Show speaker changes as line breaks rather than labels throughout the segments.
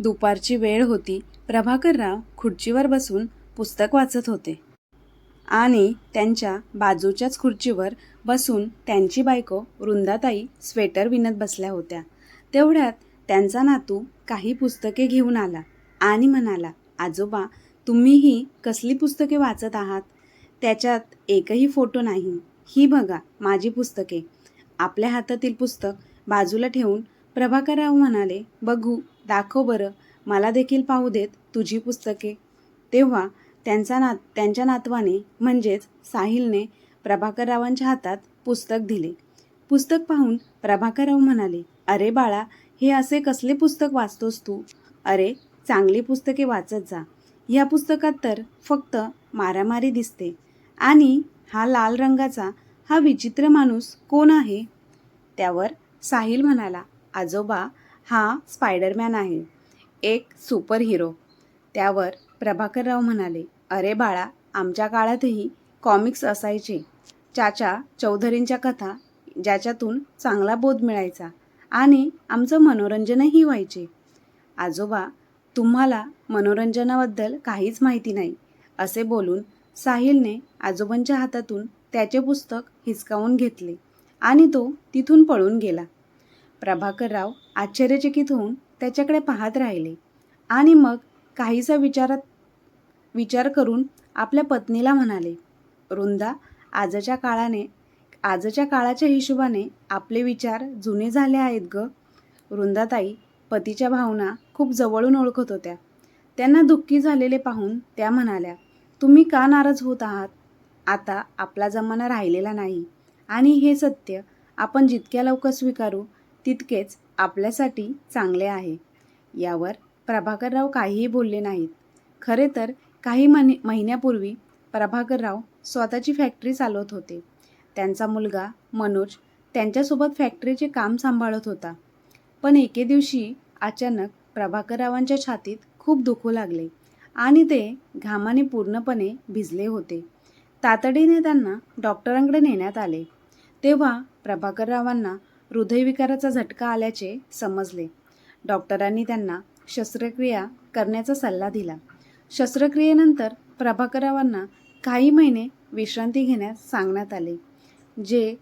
दुपारची वेळ होती. प्रभाकरराव खुर्चीवर बसून पुस्तक वाचत होते. आणि त्यांच्या बाजूच्याच खुर्चीवर बसून त्यांची बायको वृंदाताई स्वेटर विणत बसल्या होत्या. तेवढ्यात त्यांचा नातू काही पुस्तके घेऊन आला आणि म्हणाला आजोबा तुम्हीही कसली पुस्तके वाचत आहात? त्याच्यात एकही फोटो नाही. ही बघा माझी पुस्तके. आपल्या हातातील पुस्तक बाजूला ठेवून प्रभाकरराव म्हणाले बघू. दाखव बरं. मला देखील पाहू देत तुझी पुस्तके. तेव्हा त्यांचा नात त्यांच्या नातवाने म्हणजेच साहिलने प्रभाकररावांच्या हातात पुस्तक दिले. पुस्तक पाहून प्रभाकरराव म्हणाले अरे बाळा हे असे कसले पुस्तक वाचतोस तू? अरे चांगली पुस्तके वाचत जा. ह्या पुस्तकात तर फक्त मारामारी दिसते. आणि हा लाल रंगाचा हा विचित्र माणूस कोण आहे? त्यावर साहिल म्हणाला आजोबा हा स्पायडरमॅन आहे. एक सुपर हिरो त्यावर प्रभाकरराव म्हणाले अरे बाळा आमच्या काळातही कॉमिक्स असायचे. चाचा चौधरींच्या कथा ज्याच्यातून चांगला बोध मिळायचा आणि आमचं मनोरंजनही व्हायचे. आजोबा तुम्हाला मनोरंजनाबद्दल काहीच माहिती नाही असे बोलून साहिलने आजोबांच्या हातातून त्याचे पुस्तक हिसकावून घेतले आणि तो तिथून पळून गेला. प्रभाकरराव आश्चर्यचकित होऊन त्याच्याकडे पाहत राहिले. आणि मग काहीसा विचारात विचार करून आपल्या पत्नीला म्हणाले वृंदा आजच्या काळाने आजच्या काळाच्या हिशोबाने आपले विचार जुने झाले आहेत ग. वृंदाताई पतीच्या भावना खूप जवळून ओळखत होत्या. त्यांना दुःखी झालेले पाहून त्या म्हणाल्या तुम्ही का नाराज होत आहात? आता आपला जमाना राहिलेला नाही. आणि हे सत्य आपण जितक्या लवकर स्वीकारू तितकेच आपल्यासाठी चांगले आहे. यावर प्रभाकरराव काहीही बोलले नाहीत. खरे तर काही महिने महिन्यापूर्वी प्रभाकरराव स्वतःची फॅक्टरी चालवत होते. त्यांचा मुलगा मनोज त्यांच्यासोबत फॅक्टरीचे काम सांभाळत होता. पण एके दिवशी अचानक प्रभाकररावांच्या छातीत खूप दुखू लागले आणि ते घामाने पूर्णपणे भिजले होते. तातडीने त्यांना डॉक्टरांकडे नेण्यात आले. तेव्हा प्रभाकररावांना हृदयविकाराचा झटका आल्याचे समजले. डॉक्टरांनी त्यांना शस्त्रक्रिया करण्याचा सल्ला दिला. शस्त्रक्रियेनंतर प्रभाकररावांना काही महिने विश्रांती घेण्यास सांगण्यात आले जे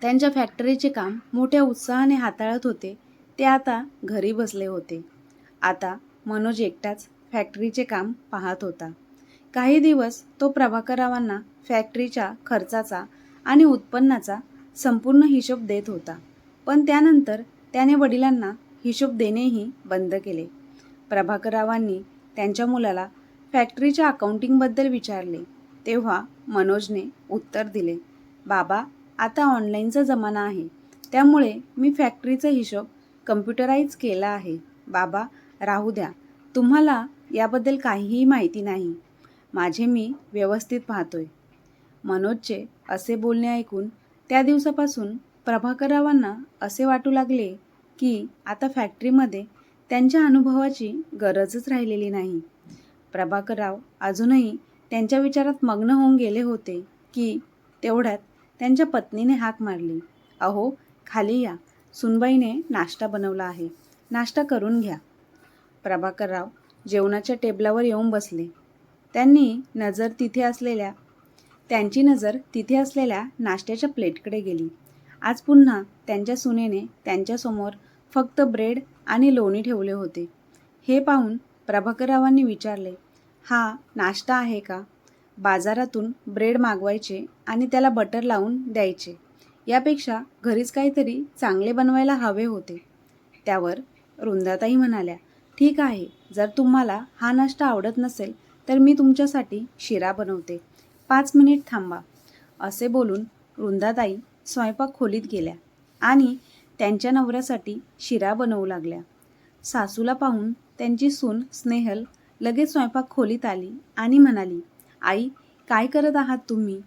त्यांच्या फॅक्टरीचे काम मोठ्या उत्साहाने हाताळत होते. ते आता घरी बसले होते. आता मनोज एकटाच फॅक्टरीचे काम पाहत होता. काही दिवस तो प्रभाकरावांना फॅक्टरीच्या खर्चाचा आणि उत्पन्नाचा संपूर्ण हिशोब देत होता. पण त्यानंतर त्याने वडिलांना हिशोब देणेही बंद केले. प्रभाकररावांनी त्यांच्या मुलाला फॅक्टरीच्या अकाउंटिंगबद्दल विचारले. तेव्हा मनोजने उत्तर दिले बाबा आता ऑनलाईनचा जमाना आहे. त्यामुळे मी फॅक्टरीचा हिशोब कम्प्युटराईज केला आहे. बाबा राहू द्या. तुम्हाला याबद्दल काहीही माहिती नाही. माझे मी व्यवस्थित पाहतोय. मनोजचे असे बोलणे ऐकून त्या दिवसापासून प्रभाकररावांना असे वाटू लागले की आता फॅक्टरीमध्ये त्यांच्या अनुभवाची गरजच राहिलेली नाही. प्रभाकरराव अजूनही त्यांच्या विचारात मग्न होऊन गेले होते की तेवढ्यात त्यांच्या पत्नीने हाक मारली. अहो खाली या. सुनबाईने नाश्ता बनवला आहे. नाश्ता करून घ्या. प्रभाकरराव जेवणाच्या टेबलावर येऊन बसले. त्यांनी नजर तिथे असलेल्या त्यांची नजर तिथे असलेल्या नाश्त्याच्या प्लेटकडे गेली. आज पुन्हा त्यांच्या सुनेने त्यांच्यासमोर फक्त ब्रेड आणि लोणी ठेवले होते. हे पाहून प्रभाकररावांनी विचारले हा नाश्ता आहे का? बाजारातून ब्रेड मागवायचे आणि त्याला बटर लावून द्यायचे. यापेक्षा घरीच काहीतरी चांगले बनवायला हवे होते. त्यावर रुंदाताई म्हणाल्या ठीक आहे जर तुम्हाला हा नाश्ता आवडत नसेल तर मी तुमच्यासाठी शिरा बनवते. पाच मिनिट थांबा असे बोलून वृंदाताई स्वयंपाक खोलीत गेल्या आणि त्यांच्या नवऱ्यासाठी शिरा बनवू लागल्या. सासूला पाहून त्यांची सून स्नेहल लगेच स्वयंपाक खोलीत आली आणि म्हणाली आई काय करत आहात तुम्ही?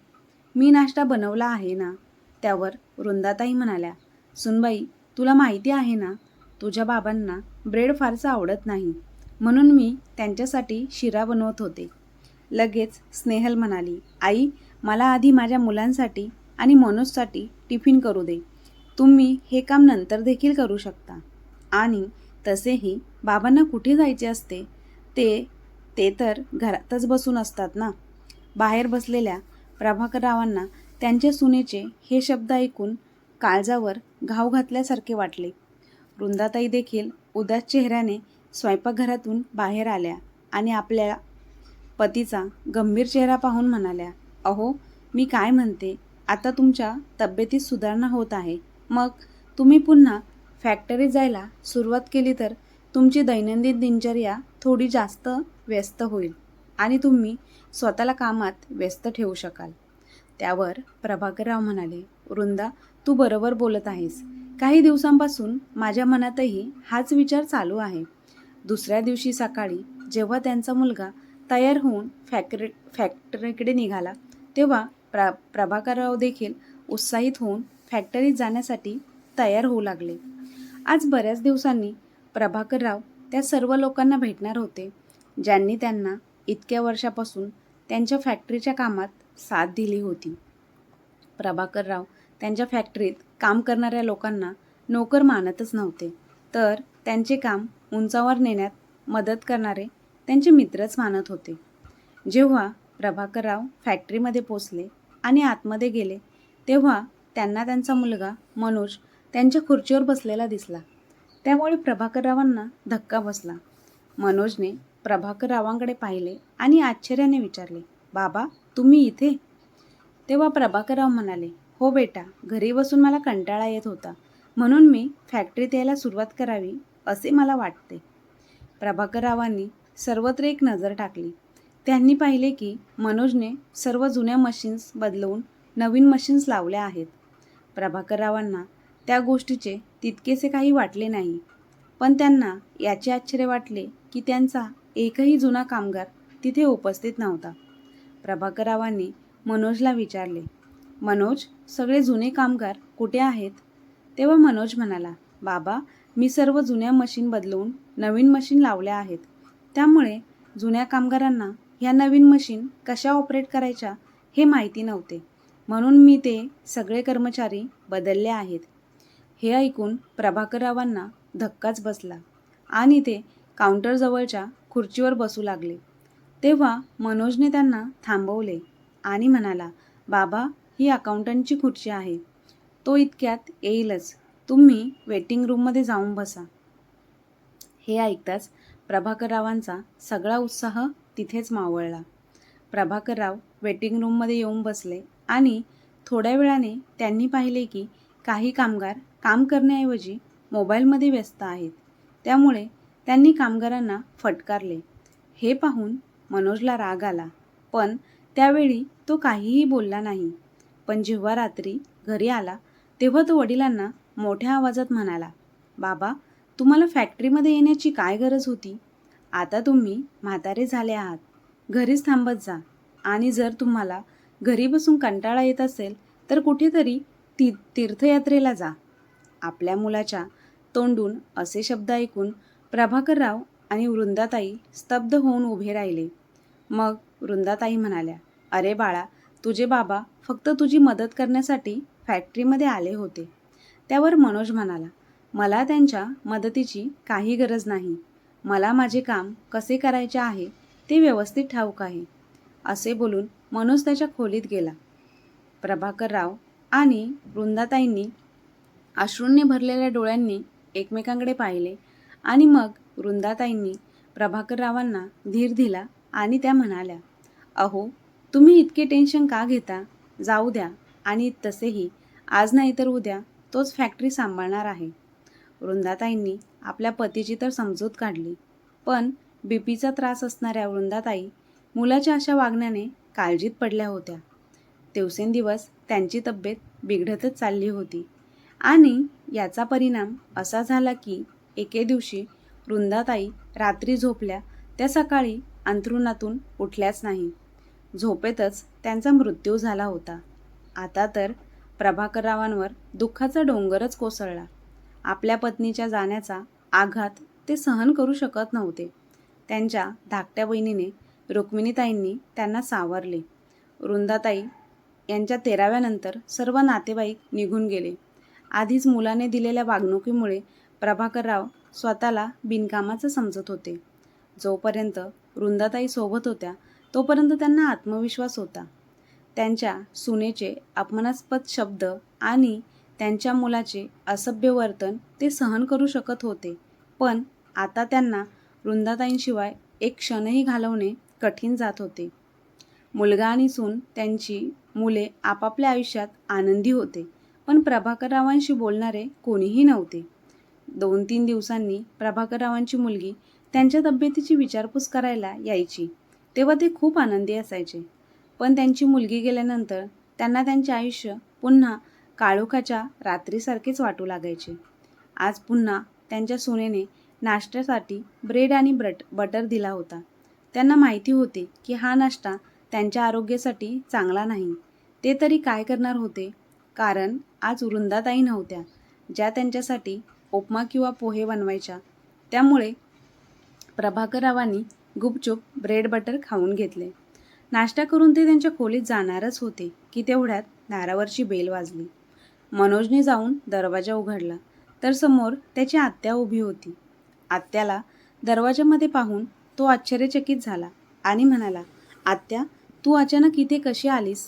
मी नाश्ता बनवला आहे ना? त्यावर वृंदाताई म्हणाल्या सुनबाई तुला माहिती आहे ना तुझ्या बाबांना ब्रेड फारसं आवडत नाही. म्हणून मी त्यांच्यासाठी शिरा बनवत होते. लगेच स्नेहल म्हणाली आई मला आधी माझ्या मुलांसाठी आणि मनोजसाठी टिफिन करू दे. तुम्ही हे काम नंतर देखील करू शकता. आणि तसेही बाबांना कुठे जायचे असते? ते ते तर घरातच बसून असतात ना? बाहेर बसलेल्या प्रभाकररावांना त्यांच्या सुनेचे हे शब्द ऐकून काळजावर घाव घातल्यासारखे वाटले. वृंदाताई देखील उदास चेहऱ्याने स्वयंपाकघरातून बाहेर आल्या आणि आपल्या पतीचा गंभीर चेहरा पाहून म्हणाल्या अहो मी काय म्हणते? आता तुमच्या तब्येतीत सुधारणा होत आहे. मग तुम्ही पुन्हा फॅक्टरीत जायला सुरुवात केली तर तुमची दैनंदिन दिनचर्या थोडी जास्त व्यस्त होईल आणि तुम्ही स्वतःला कामात व्यस्त ठेवू शकाल. त्यावर प्रभाकरराव म्हणाले वृंदा तू बरोबर बोलत आहेस. काही दिवसांपासून माझ्या मनातही हाच विचार चालू आहे. दुसऱ्या दिवशी सकाळी जेव्हा त्यांचा मुलगा तयार होऊन फॅक्टरी फॅक्टरीकडे निघाला तेव्हा प्रा प्रभाकरराव देखील उत्साहित होऊन फॅक्टरीत जाण्यासाठी तयार होऊ लागले. आज बऱ्याच दिवसांनी प्रभाकरराव त्या सर्व लोकांना भेटणार होते ज्यांनी त्यांना इतक्या वर्षापासून त्यांच्या फॅक्टरीच्या कामात साथ दिली होती. प्रभाकरराव त्यांच्या फॅक्टरीत काम करणाऱ्या लोकांना नोकर मानतच नव्हते तर त्यांचे काम उंचावर नेण्यात मदत करणारे त्यांचे मित्रच मानत होते. जेव्हा प्रभाकरराव फॅक्टरीमध्ये पोचले आणि आतमध्ये गेले तेव्हा त्यांना त्यांचा मुलगा मनोज त्यांच्या खुर्चीवर बसलेला दिसला. त्यामुळे प्रभाकररावांना धक्का बसला. मनोजने प्रभाकररावांकडे पाहिले आणि आश्चर्याने विचारले बाबा तुम्ही इथे? तेव्हा प्रभाकरराव म्हणाले हो बेटा घरी बसून मला कंटाळा येत होता. म्हणून मी फॅक्टरीत यायला सुरुवात करावी असे मला वाटते. प्रभाकररावांनी सर्वत्र एक नजर टाकली. त्यांनी पाहिले की मनोजने सर्व जुन्या मशीन्स बदलवून नवीन मशीन्स लावल्या आहेत. प्रभाकररावांना त्या गोष्टीचे तितकेसे काही वाटले नाही. पण त्यांना याचे आश्चर्य वाटले की त्यांचा एकही जुना कामगार तिथे उपस्थित नव्हता. प्रभाकररावांनी मनोजला विचारले मनोज सगळे जुने कामगार कुठे आहेत? तेव्हा मनोज म्हणाला बाबा मी सर्व जुन्या मशीन बदलवून नवीन मशीन लावल्या आहेत. त्यामुळे जुन्या कामगारांना ह्या नवीन मशीन कशा ऑपरेट करायच्या हे माहिती नव्हते. म्हणून मी ते सगळे कर्मचारी बदलले आहेत. हे ऐकून प्रभाकररावांना धक्काच बसला आणि ते काउंटरजवळच्या खुर्चीवर बसू लागले. तेव्हा मनोजने त्यांना थांबवले आणि म्हणाला बाबा ही अकाउंटंटची खुर्ची आहे. तो इतक्यात येईलच. तुम्ही वेटिंग रूममध्ये जाऊन बसा. हे ऐकताच प्रभाकररावांचा सगळा उत्साह तिथेच मावळला. प्रभाकरराव वेटिंग रूममध्ये येऊन बसले आणि थोड्या वेळाने त्यांनी पाहिले की काही कामगार काम करण्याऐवजी मोबाईलमध्ये व्यस्त आहेत. त्यामुळे त्यांनी कामगारांना फटकारले. हे पाहून मनोजला राग आला. पण त्यावेळी तो काहीही बोलला नाही. पण जेव्हा रात्री घरी आला तेव्हा तो वडिलांना मोठ्या आवाजात म्हणाला बाबा तुम्हाला फॅक्टरीमध्ये येण्याची काय गरज होती? आता तुम्ही म्हातारे झाले आहात. घरीच थांबत जा. आणि जर तुम्हाला घरी बसून कंटाळा येत असेल तर कुठेतरी ती तीर्थयात्रेला जा. आपल्या मुलाच्या तोंडून असे शब्द ऐकून प्रभाकरराव आणि वृंदाताई स्तब्ध होऊन उभे राहिले. मग वृंदाताई म्हणाल्या अरे बाळा तुझे बाबा फक्त तुझी मदत करण्यासाठी फॅक्टरीमध्ये आले होते. त्यावर मनोज म्हणाला मला त्यांच्या मदतीची काही गरज नाही. मला माझे काम कसे करायचे आहे ते व्यवस्थित ठाऊक आहे असे बोलून मनोज त्याच्या खोलीत गेला. प्रभाकरराव आणि वृंदाताईंनी अश्रूंनी भरलेल्या डोळ्यांनी एकमेकांकडे पाहिले आणि मग वृंदाताईंनी प्रभाकररावांना धीर दिला आणि त्या म्हणाल्या अहो तुम्ही इतके टेन्शन का घेता? जाऊ द्या आणि तसेही. आज नाही तर उद्या तोच फॅक्टरी सांभाळणार आहे. वृंदाताईंनी आपल्या पतीची तर समजूत काढली. पण बी पीचा त्रास असणाऱ्या वृंदाताई मुलाच्या अशा वागण्याने काळजीत पडल्या होत्या. दिवसेंदिवस त्यांची तब्येत बिघडतच चालली होती. आणि याचा परिणाम असा झाला की एके दिवशी वृंदाताई रात्री झोपल्या त्या सकाळी अंथरुणातून उठल्याच नाही. झोपेतच त्यांचा मृत्यू झाला होता. आता तर प्रभाकररावांवर दुःखाचा डोंगरच कोसळला. आपल्या पत्नीच्या जाण्याचा आघात ते सहन करू शकत नव्हते. त्यांच्या धाकट्या बहिणीने रुक्मिणीताईंनी त्यांना सावरले. वृंदाताई यांच्या तेराव्यानंतर सर्व नातेवाईक निघून गेले. आधीच मुलाने दिलेल्या वागणुकीमुळे प्रभाकरराव स्वतःला बिनकामाचं समजत होते. जोपर्यंत वृंदाताई सोबत होत्या तोपर्यंत त्यांना आत्मविश्वास होता. त्यांच्या सुनेचे अपमानास्पद शब्द आणि त्यांच्या मुलाचे असभ्य वर्तन ते सहन करू शकत होते. पण आता त्यांना वृंदाताईंशिवाय एक क्षणही घालवणे कठीण जात होते. मुलगा आणि सून त्यांची मुले आपापल्या आयुष्यात आनंदी होते पण प्रभाकररावांशी बोलणारे कोणीही नव्हते. दोन तीन दिवसांनी प्रभाकररावांची मुलगी त्यांच्या तब्येतीची विचारपूस करायला यायची तेव्हा ते खूप आनंदी असायचे. पण त्यांची मुलगी गेल्यानंतर त्यांना त्यांचे आयुष्य पुन्हा काळोखाच्या रात्रीसारखेच वाटू लागायचे. आज पुन्हा त्यांच्या सुनेने नाश्त्यासाठी ब्रेड आणि ब्रट बटर दिला होता. त्यांना माहिती होते की हा नाश्ता त्यांच्या आरोग्यासाठी चांगला नाही. ते तरी काय करणार होते? कारण आज वृंदाताई नव्हत्या ज्या त्यांच्यासाठी उपमा किंवा पोहे बनवायच्या. त्यामुळे प्रभाकररावांनी गुपचूप ब्रेड बटर खाऊन घेतले. नाश्ता करून ते त्यांच्या खोलीत जाणारच होते की तेवढ्यात दारावरची बेल वाजली. मनोजने जाऊन दरवाजा उघडला. तर समोर त्याची आत्या उभी होती. आत्याला दरवाजामध्ये पाहून तो आश्चर्यचकित झाला आणि म्हणाला आत्या तू अचानक इथे कशी आलीस?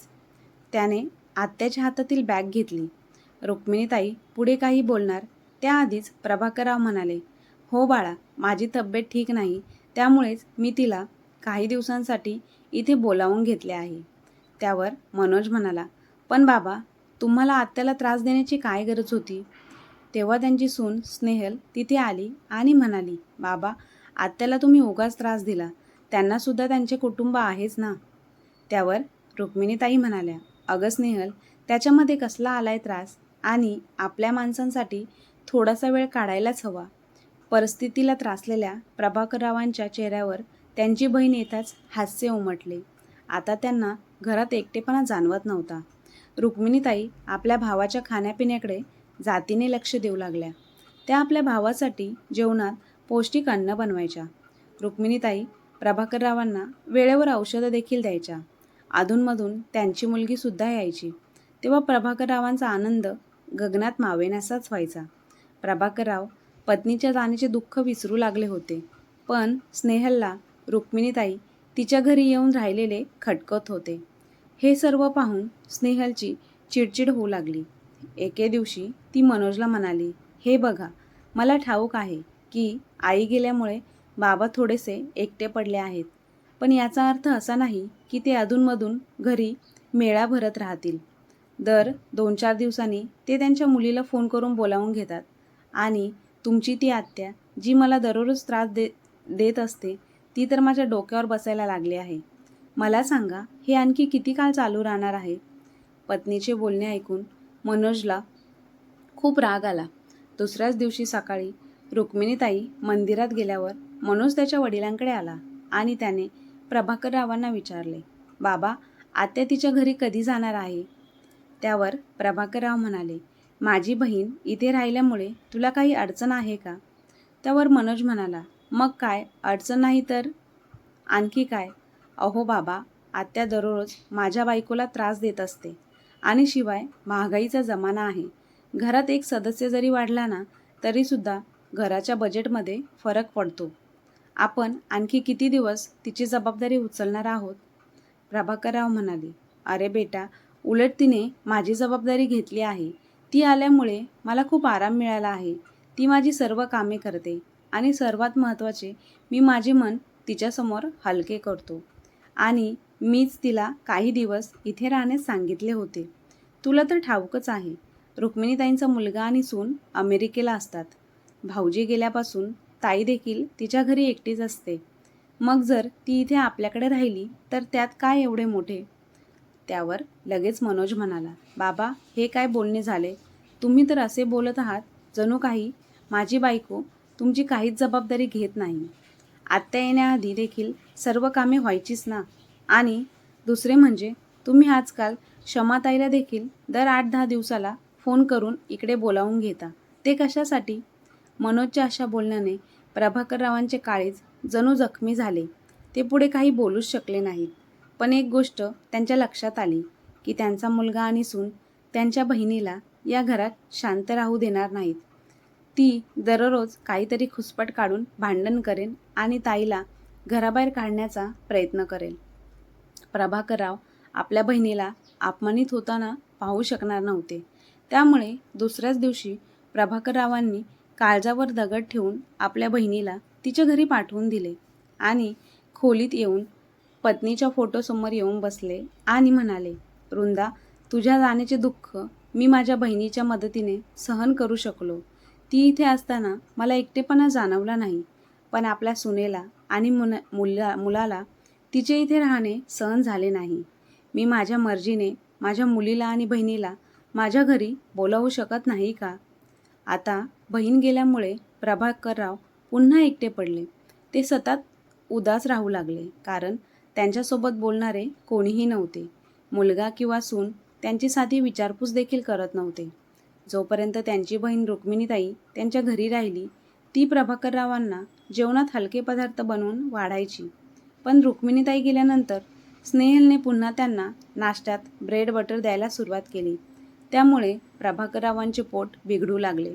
त्याने आत्याच्या हातातील बॅग घेतली. रुक्मिणीताई पुढे काही बोलणार. त्याआधीच प्रभाकरराव म्हणाले हो बाळा माझी तब्येत ठीक नाही त्यामुळेच मी तिला काही दिवसांसाठी इथे बोलावून घेतले आहे. त्यावर मनोज म्हणाला पण बाबा तुम्हाला आत्याला त्रास देण्याची काय गरज होती? तेव्हा त्यांची सून स्नेहल तिथे आली आणि म्हणाली बाबा आत्याला तुम्ही उगाच त्रास दिला. त्यांनासुद्धा त्यांचे कुटुंब आहेच ना? त्यावर रुक्मिणीताई म्हणाल्या अगं स्नेहल त्याच्यामध्ये कसला आलाय त्रास? आणि आपल्या माणसांसाठी थोडासा वेळ काढायलाच हवा. परिस्थितीला त्रासलेल्या प्रभाकररावांच्या चेहऱ्यावर त्यांची बहीण येताच हास्य उमटले. आता त्यांना घरात एकटेपणा जाणवत नव्हता. रुक्मिणीताई आपल्या भावाच्या खाण्यापिण्याकडे जातीने लक्ष देऊ लागल्या. त्या आपल्या भावासाठी जेवणात पौष्टिक अन्न बनवायच्या. रुक्मिणीताई प्रभाकररावांना वेळेवर औषधं देखील द्यायच्या. अधूनमधून त्यांची मुलगीसुद्धा यायची. तेव्हा प्रभाकररावांचा आनंद गगनात मावेनासाच व्हायचा. प्रभाकरराव पत्नीच्या जाण्याचे दुःख विसरू लागले होते. पण स्नेहलला रुक्मिणीताई तिच्या घरी येऊन राहिलेले खटकत होते. हे सर्व पाहून स्नेहलची चिडचिड होऊ लागली. एके दिवशी ती मनोजला म्हणाली हे बघा मला ठाऊक आहे की आई गेल्यामुळे बाबा थोडेसे एकटे पडले आहेत. पण याचा अर्थ असा नाही की ते अधूनमधून घरी मेळा भरत राहतील. दर दोन चार दिवसांनी ते त्यांच्या मुलीला फोन करून बोलावून घेतात. आणि तुमची ती आत्या जी मला दररोज त्रास दे देत असते ती तर माझ्या डोक्यावर बसायला लागली आहे. मला सांगा हे आणखी किती काळ चालू राहणार आहे? पत्नीचे बोलणे ऐकून मनोजला खूप राग आला. दुसऱ्याच दिवशी सकाळी रुक्मिणीताई मंदिरात गेल्यावर मनोज त्याच्या वडिलांकडे आला आणि त्याने प्रभाकररावांना विचारले बाबा आत्या तिच्या घरी कधी जाणार आहे? त्यावर प्रभाकरराव म्हणाले माझी बहीण इथे राहिल्यामुळे तुला काही अडचण आहे का? त्यावर मनोज म्हणाला मग काय? अडचण नाही तर? आणखी काय? अहो बाबा आत्या दररोज माझ्या बायकोला त्रास देत असते. आणि शिवाय महागाईचा जमाना आहे. घरात एक सदस्य जरी वाढला ना तरीसुद्धा घराच्या बजेटमध्ये फरक पडतो. आपण आणखी किती दिवस तिची जबाबदारी उचलणार आहोत? प्रभाकरराव म्हणाले अरे बेटा उलट तिने माझी जबाबदारी घेतली आहे. ती आल्यामुळे मला खूप आराम मिळाला आहे. ती माझी सर्व कामे करते आणि सर्वात महत्त्वाचे मी माझे मन तिच्यासमोर हलके करतो. आणि मीच तिला काही दिवस इथे राहण्यास सांगितले होते. तुला तर ठाऊकच आहे. रुक्मिणीताईंचा मुलगा आणि सून अमेरिकेला असतात. भाऊजी गेल्यापासून ताई देखील तिच्या घरी एकटीच असते. मग जर ती इथे आपल्याकडे राहिली तर त्यात काय एवढे मोठे? त्यावर लगेच मनोज म्हणाला बाबा हे काय बोलणे झाले? तुम्ही तर असे बोलत आहात जणू काही. माझी बायको तुमची काहीच जबाबदारी घेत नाही. आत्या येण्याआधी देखील सर्व कामे व्हायचीच ना. आणि दुसरे म्हणजे तुम्ही आजकाल क्षमाताईला देखील दर आठ दहा दिवसाला फोन करून इकडे बोलावून घेता. ते कशासाठी? मनोजच्या अशा बोलण्याने प्रभाकररावांचे काळीज जणू जखमी झाले. ते पुढे काही बोलूच शकले नाहीत. पण एक गोष्ट त्यांच्या लक्षात आली की त्यांचा मुलगा आणि सून त्यांच्या बहिणीला या घरात शांत राहू देणार नाहीत. ती दररोज काहीतरी खुसपट काढून भांडण करेन आणि ताईला घराबाहेर काढण्याचा प्रयत्न करेल. प्रभाकरराव आपल्या बहिणीला अपमानित होताना पाहू शकणार नव्हते. त्यामुळे दुसऱ्याच दिवशी प्रभाकररावांनी काळजावर दगड ठेवून आपल्या बहिणीला तिच्या घरी पाठवून दिले आणि खोलीत येऊन पत्नीच्या फोटोसमोर येऊन बसले आणि म्हणाले वृंदा तुझ्या जाण्याचे दुःख मी माझ्या बहिणीच्या मदतीने सहन करू शकलो. ती इथे असताना मला एकटेपणा जाणवला नाही. पण आपल्या सुनेला आणि मुन मुला मुलाला तिचे इथे राहणे सहन झाले नाही. मी माझ्या मर्जीने माझ्या मुलीला आणि बहिणीला माझ्या घरी बोलावू शकत नाही का? आता बहीण गेल्यामुळे प्रभाकरराव पुन्हा एकटे पडले. ते सतत उदास राहू लागले कारण त्यांच्यासोबत बोलणारे कोणीही नव्हते. मुलगा किंवा सून त्यांची साधी विचारपूस देखील करत नव्हते. जोपर्यंत त्यांची बहीण रुक्मिणीताई त्यांच्या घरी राहिली ती प्रभाकररावांना जेवणात हलके पदार्थ बनवून वाढायची. पण रुक्मिणीताई गेल्यानंतर स्नेहलने पुन्हा त्यांना नाश्त्यात ब्रेड बटर द्यायला सुरुवात केली. त्यामुळे प्रभाकररावांचे पोट बिघडू लागले.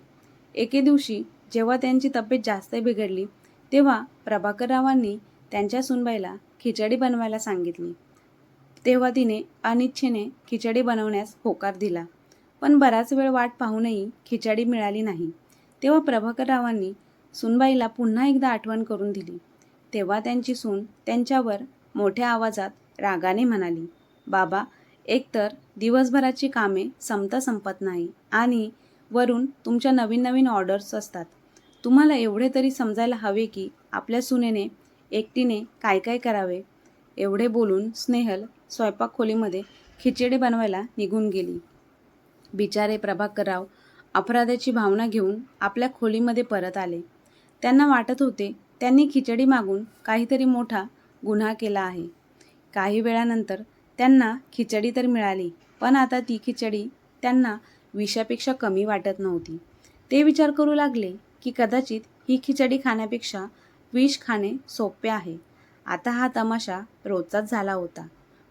एके दिवशी जेव्हा त्यांची तब्येत जास्त बिघडली तेव्हा प्रभाकररावांनी त्यांच्या सुनबाईला खिचडी बनवायला सांगितली. तेव्हा तिने अनिच्छेने खिचडी बनवण्यास होकार दिला. पण बराच वेळ वाट पाहूनही खिचडी मिळाली नाही. तेव्हा प्रभाकररावांनी सुनबाईला पुन्हा एकदा आठवण करून दिली. तेव्हा त्यांची सून त्यांच्यावर मोठ्या आवाजात रागाने म्हणाली बाबा एकतर दिवसभराची कामे संपता संपत नाही आणि वरून तुमच्या नवीन नवीन ऑर्डर्स असतात. तुम्हाला एवढे तरी समजायला हवे की आपल्या सुनेने एकटीने काय काय करावे? एवढे बोलून स्नेहल स्वयंपाक खोलीमध्ये खिचडी बनवायला निघून गेली. बिचारे प्रभाकरराव अपराधाची भावना घेऊन आपल्या खोलीमध्ये परत आले. त्यांना वाटत होते त्यांनी खिचडी मागून काहीतरी मोठा गुन्हा केला आहे. काही वेळानंतर त्यांना खिचडी तर मिळाली पण आता ती खिचडी त्यांना विषापेक्षा कमी वाटत नव्हती. ते विचार करू लागले की कदाचित ही खिचडी खाण्यापेक्षा विष खाणे सोपे आहे. आता हा तमाशा रोजचाच झाला होता.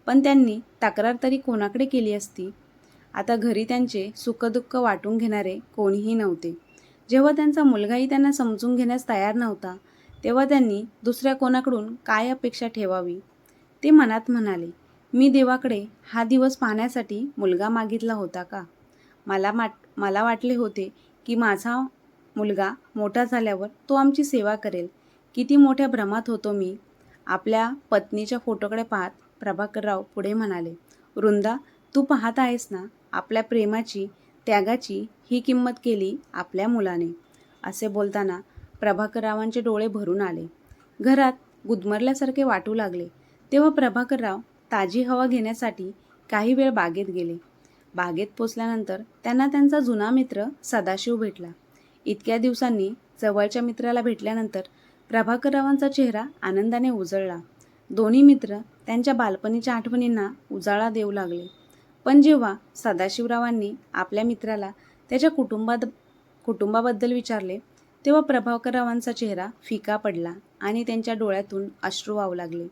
पण त्यांनी तक्रार तरी कोणाकडे केली असती? आता घरी त्यांचे सुखदुःख वाटून घेणारे कोणीही नव्हते. जेव्हा त्यांचा मुलगाही त्यांना समजून घेण्यास तयार नव्हता तेव्हा त्यांनी दुसऱ्या कोणाकडून काय अपेक्षा ठेवावी? ते मनात म्हणाले मी देवाकडे हा दिवस पाहण्यासाठी मुलगा मागितला होता का? मला माट मला वाटले होते की माझा मुलगा मोठा झाल्यावर तो आमची सेवा करेल. किती मोठ्या भ्रमात होतो मी. आपल्या पत्नीच्या फोटोकडे पाहत प्रभाकरराव पुढे म्हणाले वृंदा तू पाहत आहेस ना? आपल्या प्रेमाची त्यागाची ही किंमत केली आपल्या मुलाने. असे बोलताना प्रभाकररावांचे डोळे भरून आले. घरात गुदमरल्यासारखे वाटू लागले. तेव्हा प्रभाकरराव ताजी हवा घेण्यासाठी काही वेळ बागेत गेले. बागेत पोचल्यानंतर त्यांना त्यांचा जुना मित्र सदाशिव भेटला. इतक्या दिवसांनी जवळच्या मित्राला भेटल्यानंतर प्रभाकररावांचा चेहरा आनंदाने उजळला. दोन्ही मित्र त्यांच्या बालपणीच्या आठवणींना उजाळा देऊ लागले. पण जेव्हा सदाशिवरावांनी आपल्या मित्राला त्याच्या कुटुंबात कुटुंबाबद्दल विचारले तेव्हा प्रभाकररावांचा चेहरा फिका पडला आणि त्यांच्या डोळ्यातून अश्रू वाहू लागले.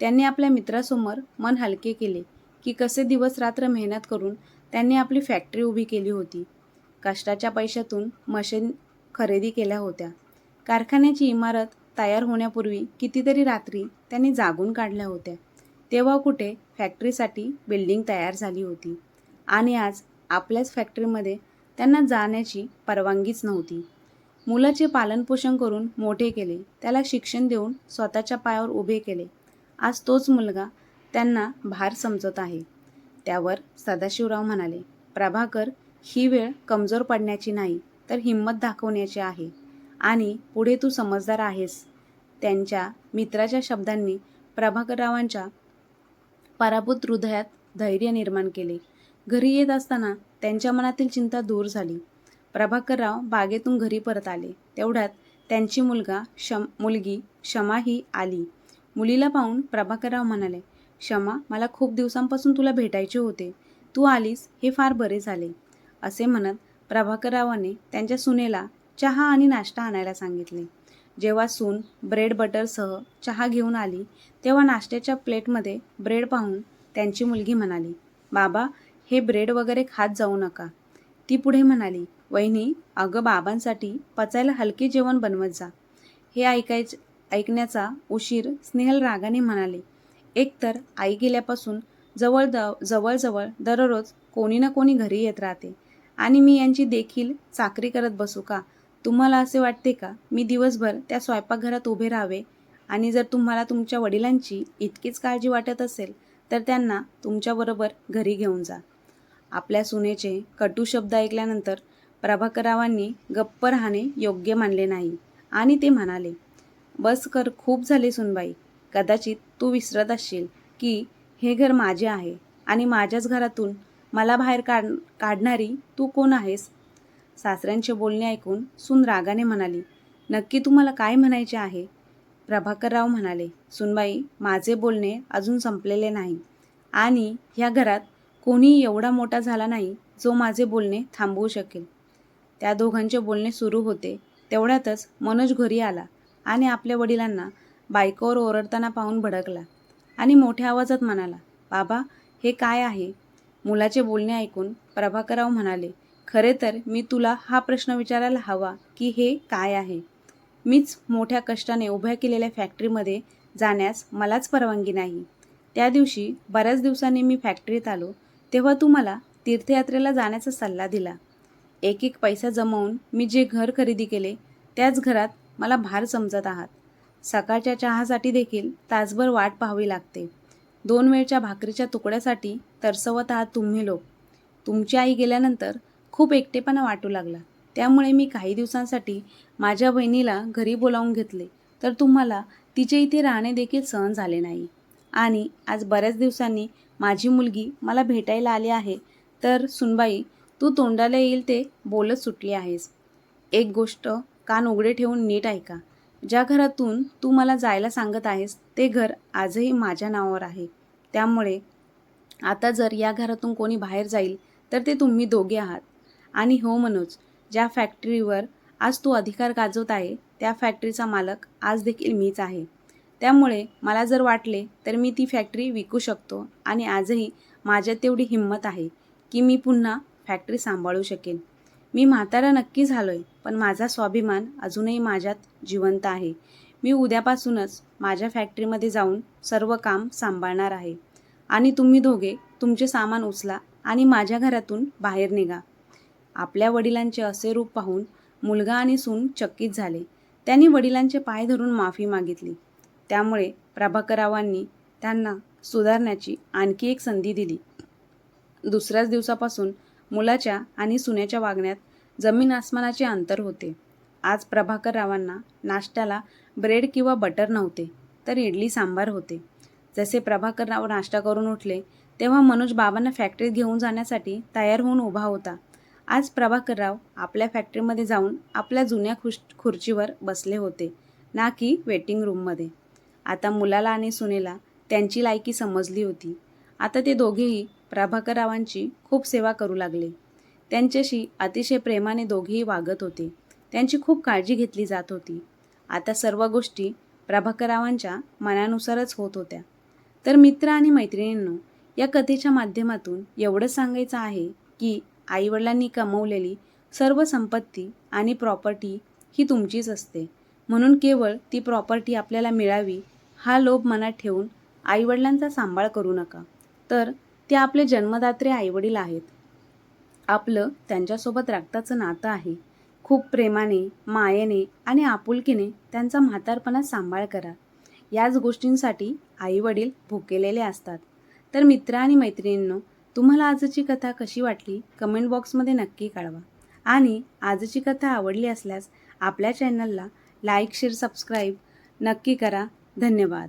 त्यांनी आपल्या मित्रासमोर मन हलके केले की कसे दिवस रात्र मेहनत करून त्यांनी आपली फॅक्टरी उभी केली होती. कष्टाच्या पैशातून मशीन खरेदी केल्या होत्या. कारखान्याची इमारत तयार होण्यापूर्वी कितीतरी रात्री त्यांनी जागून काढल्या होत्या. तेव्हा कुठे फॅक्टरीसाठी बिल्डिंग तयार झाली होती. आणि आज आपल्याच फॅक्टरीमध्ये त्यांना जाण्याची परवानगीच नव्हती. मुलाचे पालनपोषण करून मोठे केले. त्याला शिक्षण देऊन स्वतःच्या पायावर उभे केले. आज तोच मुलगा त्यांना भार समजत आहे. त्यावर सदाशिवराव म्हणाले प्रभाकर ही वेळ कमजोर पडण्याची नाही तर हिंमत दाखवण्याची आहे. आणि पुढे तू समजदार आहेस. त्यांच्या मित्राच्या शब्दांनी प्रभाकररावांच्या पराभूत हृदयात धैर्य निर्माण केले. घरी येत असताना त्यांच्या मनातील चिंता दूर झाली. प्रभाकरराव बागेतून घरी परत आले. तेवढ्यात त्यांची मुलगा शम मुलगी क्षमा ही आली. मुलीला पाहून प्रभाकरराव म्हणाले क्षमा मला खूप दिवसांपासून तुला भेटायचे होते. तू आलीस हे फार बरे झाले. असे म्हणत प्रभाकररावाने त्यांच्या सुनेला चहा आणि नाश्ता आणायला सांगितले. जेव्हा सून ब्रेड बटरसह चहा घेऊन आली तेव्हा नाश्त्याच्या प्लेटमध्ये ब्रेड पाहून त्यांची मुलगी म्हणाली बाबा हे ब्रेड वगैरे खात जाऊ नका. ती पुढे म्हणाली वहिनी अगं बाबांसाठी पचायला हलके जेवण बनवत जा. हे ऐकायच ऐकण्याचा उशीर स्नेहल रागाने म्हणाले एकतर आई गेल्यापासून जवळ द जवळजवळ दररोज कोणी ना कोणी घरी येत राहते आणि मी यांची देखील चाकरी करत बसू का? तुम्हाला असे वाटते का? मी दिवसभर त्या स्वयंपाकघरात उभे राहावे आणि जर तुम्हाला तुमच्या वडिलांची इतकीच काळजी वाटत असेल तर त्यांना तुमच्याबरोबर घरी घेऊन जा. आपल्या सुनेचे कटू शब्द ऐकल्यानंतर प्रभाकररावांनी गप्प राहणे योग्य मानले नाही आणि ते म्हणाले बस कर खूप झाले सुनबाई. कदाचित तू विसरत असशील की हे घर माझे आहे आणि माझ्याच घरातून मला बाहेर काढ काढणारी तू कोण आहेस सासऱ्यांचे बोलणे ऐकून सून रागाने म्हणाली नक्की तुम्हाला काय म्हणायचे आहे? प्रभाकरराव म्हणाले सुनबाई माझे बोलणे अजून संपलेले नाही आणि ह्या घरात कोणी एवढा मोठा झाला नाही जो माझे बोलणे थांबवू शकेल. त्या दोघांचे बोलणे सुरू होते तेवढ्यातच मनोज घरी आला आणि आपल्या वडिलांना बायकोवर ओरडताना पाहून भडकला आणि मोठ्या आवाजात म्हणाला बाबा हे काय आहे? मुलाचे बोलणे ऐकून प्रभाकरराव म्हणाले खरे तर मी तुला हा प्रश्न विचारायला हवा की हे काय आहे? मीच मोठ्या कष्टाने उभ्या केलेल्या फॅक्टरीमध्ये जाण्यास मलाच परवानगी नाही. त्या दिवशी बऱ्याच दिवसांनी मी फॅक्टरीत आलो तेव्हा तू मला तीर्थयात्रेला जाण्याचा सल्ला दिला. एक एक पैसा जमवून मी जे घर खरेदी केले त्याच घरात मला भार समजत आहात. सकाळच्या चहासाठी देखील तासभर वाट पाहावी लागते. दोन वेळच्या भाकरीच्या तुकड्यासाठी तरसवत आहात तुम्ही लोक. तुमची आई गेल्यानंतर खूप एकटेपणा वाटू लागला. त्यामुळे मी काही दिवसांसाठी माझ्या बहिणीला घरी बोलावून घेतले. तर तुम्हाला तिचे इथे राहणे देखील सहन झाले नाही. आणि आज बऱ्याच दिवसांनी माझी मुलगी मला भेटायला आली आहे. तर सुनबाई तू तोंडाला येईल ते बोलत सुटली आहेस. एक गोष्ट कान उघडे ठेवून नीट ऐका. ज्या घरातून तू मला जायला सांगत आहेस ते घर आजही माझ्या नावावर आहे. त्यामुळे आता जर या घरातून कोणी बाहेर जाईल तर ते तुम्ही दोघे आहात. आणि हो मनोज ज्या फॅक्टरीवर आज तू अधिकार गाजवत आहे त्या फॅक्टरीचा मालक आज देखील मीच आहे. त्यामुळे मला जर वाटले तर मी ती फॅक्टरी विकू शकतो आणि आजही माझ्यात तेवढी हिंमत आहे की मी पुन्हा फॅक्टरी सांभाळू शकेन. मी म्हातारा नक्की झालो आहे पण माझा स्वाभिमान अजूनही माझ्यात जिवंत आहे. मी उद्यापासूनच माझ्या फॅक्टरीमध्ये जाऊन सर्व काम सांभाळणार आहे. आणि तुम्ही दोघे तुमचे सामान उचला आणि माझ्या घरातून बाहेर निघा. आपल्या वडिलांचे असे रूप पाहून मुलगा आणि सून चकित झाले. त्यांनी वडिलांचे पाय धरून माफी मागितली. त्यामुळे प्रभाकररावांनी त्यांना सुधारण्याची आणखी एक संधी दिली. दुसऱ्याच दिवसापासून मुलाच्या आणि सुन्याच्या वागण्यात जमीन आसमानाचे अंतर होते. आज प्रभाकररावांना नाश्त्याला ब्रेड किंवा बटर नव्हते तर इडली सांबार होते. जसे प्रभाकरराव नाश्ता करून उठले तेव्हा मनोज बाबांना फॅक्टरीत घेऊन जाण्यासाठी तयार होऊन उभा होता. आज प्रभाकरराव आपल्या फॅक्टरीमध्ये जाऊन आपल्या जुन्या खुश खुर्चीवर बसले होते ना की वेटिंग रूममध्ये. आता मुलाला आणि सुनेला त्यांची लायकी समजली होती. आता ते दोघेही प्रभाकररावांची खूप सेवा करू लागले. त्यांच्याशी अतिशय प्रेमाने दोघेही वागत होते. त्यांची खूप काळजी घेतली जात होती. आता सर्व गोष्टी प्रभाकररावांच्या मनानुसारच होत होत्या. तर मित्र आणि मैत्रिणींनो या कथेच्या माध्यमातून एवढंच सांगायचं आहे की आईवडिलांनी कमवलेली सर्व संपत्ती आणि प्रॉपर्टी ही तुमचीच असते. म्हणून केवळ ती प्रॉपर्टी आपल्याला मिळावी हा लोभ मनात ठेवून आईवडिलांचा सांभाळ करू नका. तर ते आपले जन्मदात्रे आईवडील आहेत. आपलं त्यांच्यासोबत रक्ताचं नातं आहे. खूप प्रेमाने मायेने आणि आपुलकीने त्यांचा म्हातारपणा सांभाळ करा. याच गोष्टींसाठी आईवडील भुकेलेले असतात. तर मित्र आणि मैत्रिणींनो तुम्हाला आजची कथा कशी वाटली कमेंट बॉक्समध्ये नक्की कळवा. आणि आजची कथा आवडली असल्यास आपल्या चॅनलला लाईक शेअर सबस्क्राईब नक्की करा. धन्यवाद.